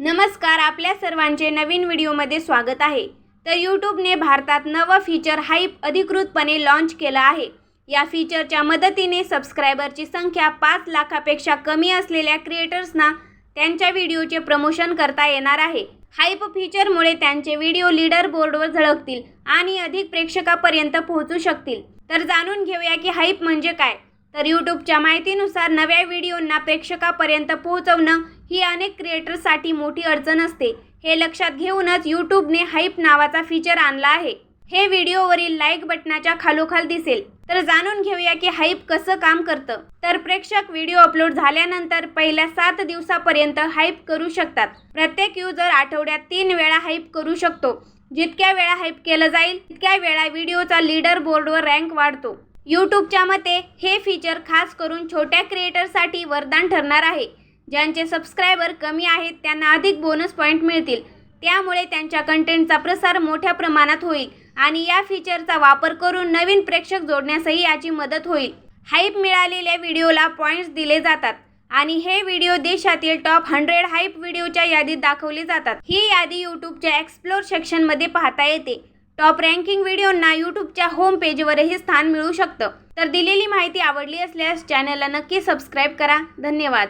नमस्कार आपल्या सर्वांचे नवीन व्हिडिओमध्ये स्वागत आहे. तर यूट्यूबने भारतात नवं फीचर हाईप अधिकृतपणे लॉन्च केलं आहे. या फीचरच्या मदतीने सबस्क्रायबरची संख्या पाच लाखापेक्षा कमी असलेल्या क्रिएटर्सना त्यांच्या व्हिडिओचे प्रमोशन करता येणार आहे. हाईप फीचरमुळे त्यांचे व्हिडिओ लीडर बोर्डवर झळकतील आणि अधिक प्रेक्षकापर्यंत पोहोचू शकतील. तर जाणून घेऊया की हाईप म्हणजे काय. तर यूट्यूबच्या माहितीनुसार नव्या व्हिडिओंना प्रेक्षकापर्यंत पोहोचवणं ही अनेक क्रिएटर्ससाठी मोठी अडचण असते. हे लक्षात घेऊनच यूट्यूबने हाईप नावाचा फीचर आणला आहे. हे व्हिडिओवरील लाईक बटनाच्या खालोखाल दिसेल. तर जाणून घेऊया की हाईप कसं काम करतं. तर प्रेक्षक व्हिडिओ अपलोड झाल्यानंतर पहिल्या सात दिवसापर्यंत हाईप करू शकतात. प्रत्येक युजर आठवड्यात तीन वेळा हाईप करू शकतो. जितक्या वेळा हाईप केलं जाईल तितक्या वेळा व्हिडिओचा लीडर बोर्डवर रँक वाढतो. यूट्यूबच्या मते हे फीचर खास करून छोट्या क्रिएटरसाठी वरदान ठरणार आहे. ज्यांचे सबस्क्रायबर कमी आहेत त्यांना अधिक बोनस पॉईंट मिळतील. त्यामुळे त्यांच्या कंटेंटचा प्रसार मोठ्या प्रमाणात होईल आणि या फीचरचा वापर करून नवीन प्रेक्षक जोडण्यासही याची मदत होईल. हाईप मिळालेल्या व्हिडिओला पॉईंट्स दिले जातात आणि हे व्हिडिओ देशातील टॉप हंड्रेड हाईप व्हिडिओच्या यादीत दाखवले जातात. ही यादी यूट्यूबच्या एक्सप्लोर सेक्शनमध्ये पाहता येते. टॉप रँकिंग व्हिडिओंना यूट्यूबच्या होम पेजवरही स्थान मिळू शकतं. तर दिलेली माहिती आवडली असल्यास चॅनलला नक्की सबस्क्राईब करा. धन्यवाद.